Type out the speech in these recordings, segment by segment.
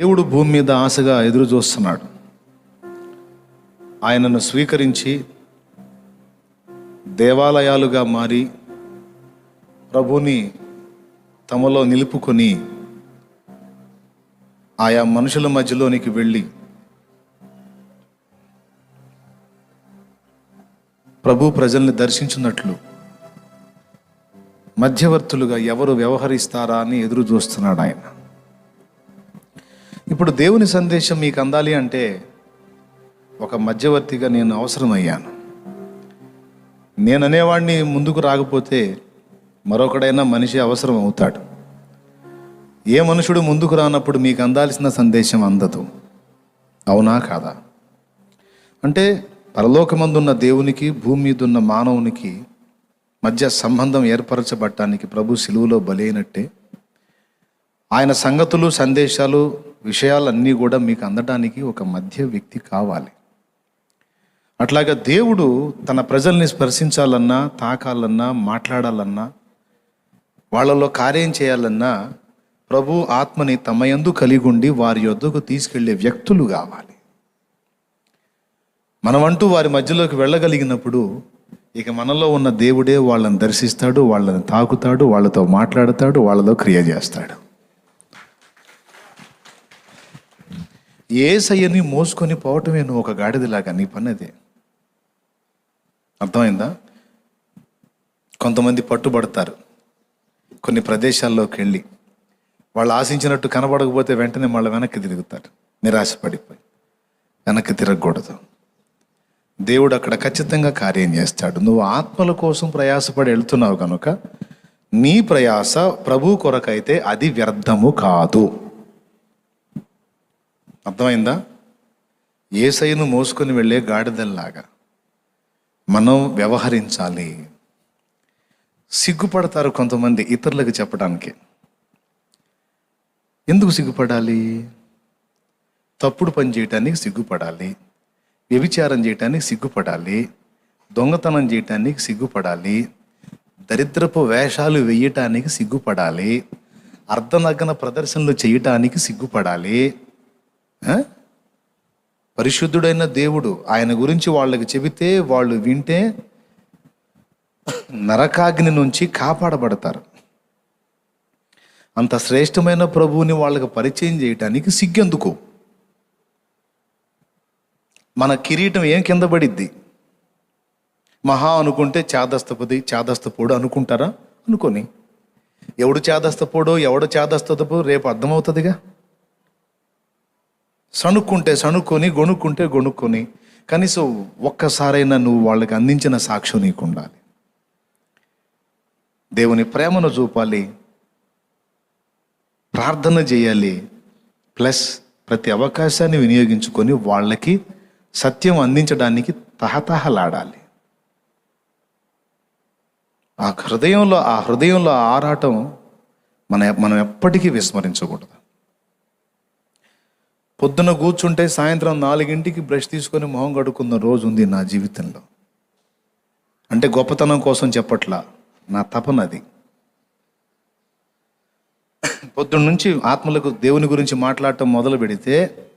దేవుడు భూమి మీద ఆశగా ఎదురు చూస్తున్నాడు. ఆయనను స్వీకరించి దేవాలయాలుగా మారి ప్రభుని తమలో నిలుపుకొని ఆయా మనుషుల మధ్యలోనికి వెళ్ళి ప్రభు ప్రజల్ని దర్శించినట్లు మధ్యవర్తులుగా ఎవరు వ్యవహరిస్తారా అని ఎదురు చూస్తున్నాడు ఆయన. ఇప్పుడు దేవుని సందేశం మీకు అందాలి అంటే ఒక మధ్యవర్తిగా నేను అవసరమయ్యాను. నేను అనేవాడిని ముందుకు రాకపోతే మరొకడైనా మనిషి అవసరం అవుతాడు. ఏ మనుషుడు ముందుకు రానప్పుడు మీకు అందాల్సిన సందేశం అందదు. అవునా కాదా? అంటే పరలోకమందున్న దేవునికి భూమి మీద ఉన్న మానవునికి మధ్య సంబంధం ఏర్పరచబడటానికి ప్రభు సిలువలో బలైనట్టే ఆయన సంగతులు సందేశాలు విషయాలన్నీ కూడా మీకు అందడానికి ఒక మధ్య వ్యక్తి కావాలి. అట్లాగా దేవుడు తన ప్రజల్ని స్పర్శించాలన్నా తాకాలన్నా మాట్లాడాలన్నా వాళ్ళలో కార్యం చేయాలన్నా ప్రభు ఆత్మని తమ యందు కలిగి ఉండి వారి యొద్దకు తీసుకెళ్ళే వ్యక్తులు కావాలి. మనమంటూ వారి మధ్యలోకి వెళ్ళగలిగినప్పుడు ఇక మనలో ఉన్న దేవుడే వాళ్ళని దర్శిస్తాడు వాళ్ళని తాకుతాడు వాళ్ళతో మాట్లాడతాడు వాళ్ళలో క్రియ చేస్తాడు. ఏసయ్యని మోసుకొని పోవటమే నువ్వు ఒక గాడిదలాగా నీ పని అదే అర్థమైందా? కొంతమంది పట్టుబడతారు. కొన్ని ప్రదేశాల్లోకి వెళ్ళి. వాళ్ళు ఆశించినట్టు కనబడకపోతే వెంటనే మళ్ళీ వెనక్కి తిరుగుతారు. నిరాశపడిపోయి. వెనక్కి తిరగకూడదు. దేవుడు అక్కడ ఖచ్చితంగా కార్యం చేస్తాడు. నువ్వు ఆత్మల కోసం ప్రయాసపడి వెళ్తున్నావు కనుక నీ ప్రయాస ప్రభు కొరకైతే అది వ్యర్థము కాదు. అర్థమైందా? ఏసైను మోసుకొని వెళ్ళే గాడిదల్లాగా మనం వ్యవహరించాలి. సిగ్గుపడతారు కొంతమంది ఇతరులకు చెప్పడానికి. ఎందుకు సిగ్గుపడాలి? తప్పుడు పని చేయటానికి సిగ్గుపడాలి. వ్యభిచారం చేయటానికి సిగ్గుపడాలి. దొంగతనం చేయటానికి సిగ్గుపడాలి. దరిద్రపు వేషాలు వేయటానికి సిగ్గుపడాలి. అర్ధనగ్న ప్రదర్శనలు చేయటానికి సిగ్గుపడాలి. పరిశుద్ధుడైన దేవుడు ఆయన గురించి వాళ్ళకి చెబితే వాళ్ళు వింటే నరకాగ్ని నుంచి కాపాడబడతారు. అంత శ్రేష్టమైన ప్రభువుని వాళ్ళకి పరిచయం చేయటానికి సిగ్గెందుకు? మన కిరీటం ఏం కింద పడిద్ది? మహా అనుకుంటే చాదస్తపది చాదస్తపోడు అనుకుంటారా? అనుకొని. ఎవడు చాదస్తపోడో ఎవడు చాదస్తపోడో రేపు అర్థమవుతుందిగా? సణుక్కుంటే సణుక్కొని గొణుక్కుంటే గొణుక్కొని కనీసం ఒక్కసారైనా నువ్వు వాళ్ళకి అందించిన సాక్ష్యం నీకు ఉండాలి దేవుని ప్రేమను చూపాలి. ప్రార్థన చేయాలి. ప్లస్ ప్రతి అవకాశాన్ని వినియోగించుకొని వాళ్ళకి సత్యం అందించడానికి తహతహలాడాలి. ఆ హృదయంలో ఆ హృదయంలో ఆరాటం మన మనం ఎప్పటికీ విస్మరించకూడదు. పొద్దున కూర్చుంటే సాయంత్రం నాలుగింటికి బ్రష్ తీసుకొని మొహం కడుక్కున్న రోజు ఉంది నా జీవితంలో. అంటే గొప్పతనం కోసం చెప్పట్లా నా తపన అది. పొద్దున్న నుంచి ఆత్మలకు దేవుని గురించి మాట్లాడటం మొదలు పెడితే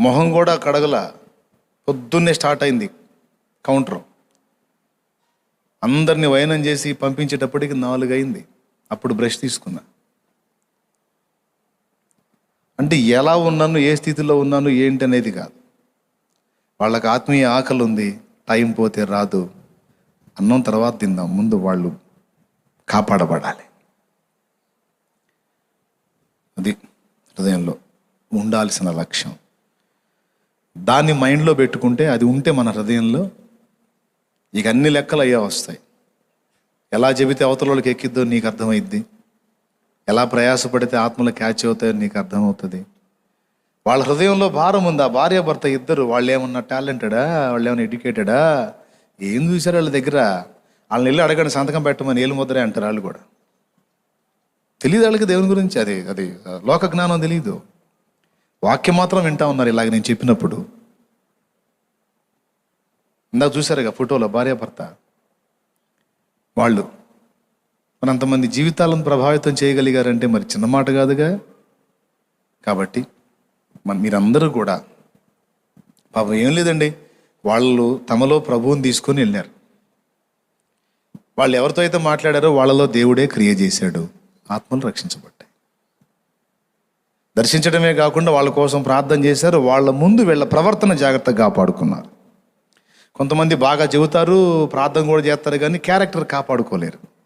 మొహం కూడా కడగల పొద్దున్నే స్టార్ట్ అయింది కౌంటర్. అందరిని వైనం చేసి పంపించేటప్పటికి నాలుగు అయింది అప్పుడు బ్రష్ తీసుకున్నా. అంటే ఎలా ఉన్నాను ఏ స్థితిలో ఉన్నాను ఏంటి అనేది కాదు. వాళ్ళకి ఆత్మీయ ఆకలి ఉంది టైం పోతే రాదు. అన్నం తర్వాత తిందాం ముందు వాళ్ళు కాపాడబడాలి. అది హృదయంలో ఉండాల్సిన లక్ష్యం. దాన్ని మైండ్లో పెట్టుకుంటే అది ఉంటే మన హృదయంలో ఇక అన్ని లెక్కలు అయ్యా వస్తాయి. ఎలా చెబితే అవతల వాళ్ళకి ఎక్కిద్దో నీకు అర్థమైద్ది. ఎలా ప్రయాసపడితే ఆత్మలు క్యాచ్ అవుతాయో నీకు అర్థమవుతుంది. వాళ్ళ హృదయంలో భారం ఉంది? ఆ భార్య భర్త ఇద్దరు వాళ్ళు ఏమన్నా టాలెంటెడా? వాళ్ళు ఏమన్నా ఎడ్యుకేటెడా? ఏం చూసారు వాళ్ళ దగ్గర? వాళ్ళని వెళ్ళి అడగండి సంతకం పెట్టమని ఏలు ముద్రే అంటారు వాళ్ళు కూడా. తెలియదు వాళ్ళకి దేవుని గురించి అది అది లోక జ్ఞానం తెలియదు వాక్యం మాత్రం వింటా ఉన్నారు ఇలాగ నేను చెప్పినప్పుడు. ఇందాక చూసారుగా ఫోటోలో భార్య భర్త. వాళ్ళు మరి అంతమంది జీవితాలను ప్రభావితం చేయగలిగారంటే మరి చిన్న మాట కాదుగా? కాబట్టి మన మీరందరూ కూడా పాపం ఏం లేదండి. వాళ్ళు తమలో ప్రభువుని తీసుకొని వెళ్ళారు వాళ్ళు ఎవరితో అయితే మాట్లాడారో వాళ్ళలో దేవుడే క్రియ చేశాడు. ఆత్మలు రక్షించబడ్డాయి. దర్శించడమే కాకుండా వాళ్ళ కోసం ప్రార్థన చేశారు. వాళ్ళ ముందు వీళ్ళ ప్రవర్తన జాగ్రత్తగా కాపాడుకున్నారు. కొంతమంది బాగా చెబుతారు ప్రార్థన కూడా చేస్తారు కానీ క్యారెక్టర్ కాపాడుకోలేరు.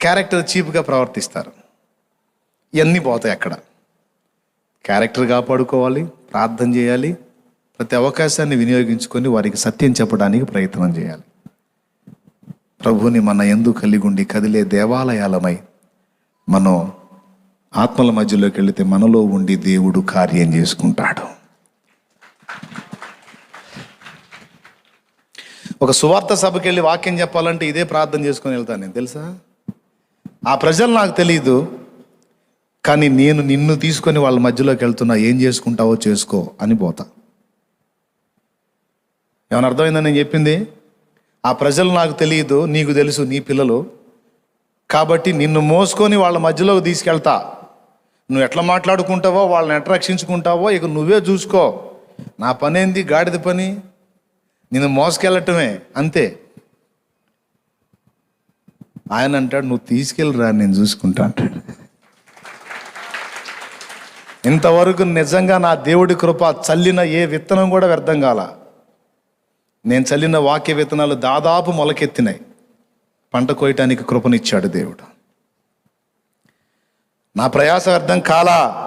క్యారెక్టర్ చీప్గా ప్రవర్తిస్తారు. ఇవన్నీ పోతాయి అక్కడ? క్యారెక్టర్ కాపాడుకోవాలి ప్రార్థన చేయాలి ప్రతి అవకాశాన్ని వినియోగించుకొని వారికి సత్యం చెప్పడానికి ప్రయత్నం చేయాలి. ప్రభుని మన ఎందు కలిగి ఉండి కదిలే దేవాలయాలమై మనం ఆత్మల మధ్యలోకి వెళితే మనలో ఉండి దేవుడు కార్యం చేసుకుంటాడు. ఒక సువార్త సభకి వెళ్ళి వాక్యం చెప్పాలంటే ఇదే ప్రార్థన చేసుకొని వెళ్తాను నేను తెలుసా? ఆ ప్రజలు నాకు తెలియదు కానీ నేను నిన్ను తీసుకొని వాళ్ళ మధ్యలోకి వెళ్తున్నా ఏం చేసుకుంటావో చేసుకో అని పోతా. ఏమైనా అర్థమైందని నేను చెప్పింది? ఆ ప్రజలు నాకు తెలియదు నీకు తెలుసు నీ పిల్లలు. కాబట్టి నిన్ను మోసుకొని వాళ్ళ మధ్యలోకి తీసుకెళ్తా. నువ్వు ఎట్లా మాట్లాడుకుంటావో వాళ్ళని ఎట్లా రక్షించుకుంటావో ఇక నువ్వే చూసుకో. నా పనేంది? గాడిద పని? నిన్ను మోసుకెళ్ళటమే అంతే. ఆయన అంటాడు నువ్వు తీసుకెళ్ళిరా నేను చూసుకుంటా అంటాడు. ఇంతవరకు నిజంగా నా దేవుడి కృప చల్లిన ఏ విత్తనం కూడా వ్యర్థం కాల. నేను చల్లిన వాక్య విత్తనాలు దాదాపు మొలకెత్తినాయి. పంట కోయటానికి కృపనిచ్చాడు దేవుడు. నా ప్రయాస వ్యర్థం కాలా.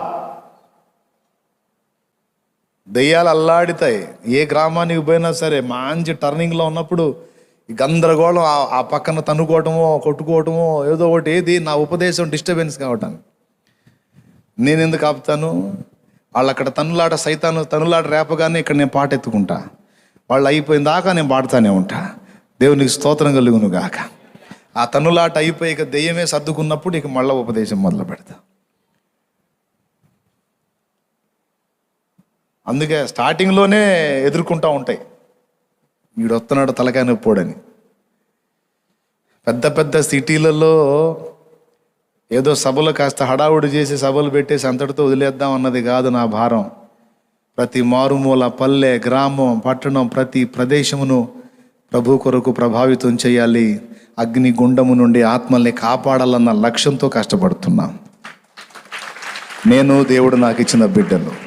దెయ్యాలు అల్లాడితాయి. ఏ గ్రామానికి పోయినా సరే మంచి టర్నింగ్లో ఉన్నప్పుడు ఈ గందరగోళం ఆ- ఆ పక్కన తన్నుకోవటమో కొట్టుకోవటమో ఏదో ఒకటి ఏది నా ఉపదేశం డిస్టర్బెన్స్ కావటానికి నేను ఎందుకు ఆపుతాను? వాళ్ళు అక్కడ తన్నులాట సైతాను తన్నులాట రేపగానే ఇక్కడ నేను పాట ఎత్తుకుంటా. వాళ్ళు అయిపోయిన దాకా నేను పాడుతానే ఉంటా. దేవునికి స్తోత్రం కలుగును గాక. ఆ తన్నులాట అయిపోయి ఇక దెయ్యమే సర్దుకున్నప్పుడు ఇక మళ్ళీ ఉపదేశం మొదలు పెడతా. అందుకే స్టార్టింగ్లోనే ఎదుర్కొంటూ ఉంటాయి. వీడు వస్తున్నాడు తలకాయ నొప్పోడని. పెద్ద పెద్ద సిటీలలో ఏదో సభలు కాస్త హడావుడి చేసి సభలు పెట్టేసి అంతటితో వదిలేద్దాం అన్నది కాదు నా భారం. ప్రతి మారుమూల పల్లె గ్రామం పట్టణం ప్రతి ప్రదేశమును ప్రభు కొరకు ప్రభావితం చేయాలి. అగ్ని గుండము నుండి ఆత్మల్ని కాపాడాలన్న లక్ష్యంతో కష్టపడుతున్నాం. నేను దేవుడు నాకు ఇచ్చిన బిడ్డలు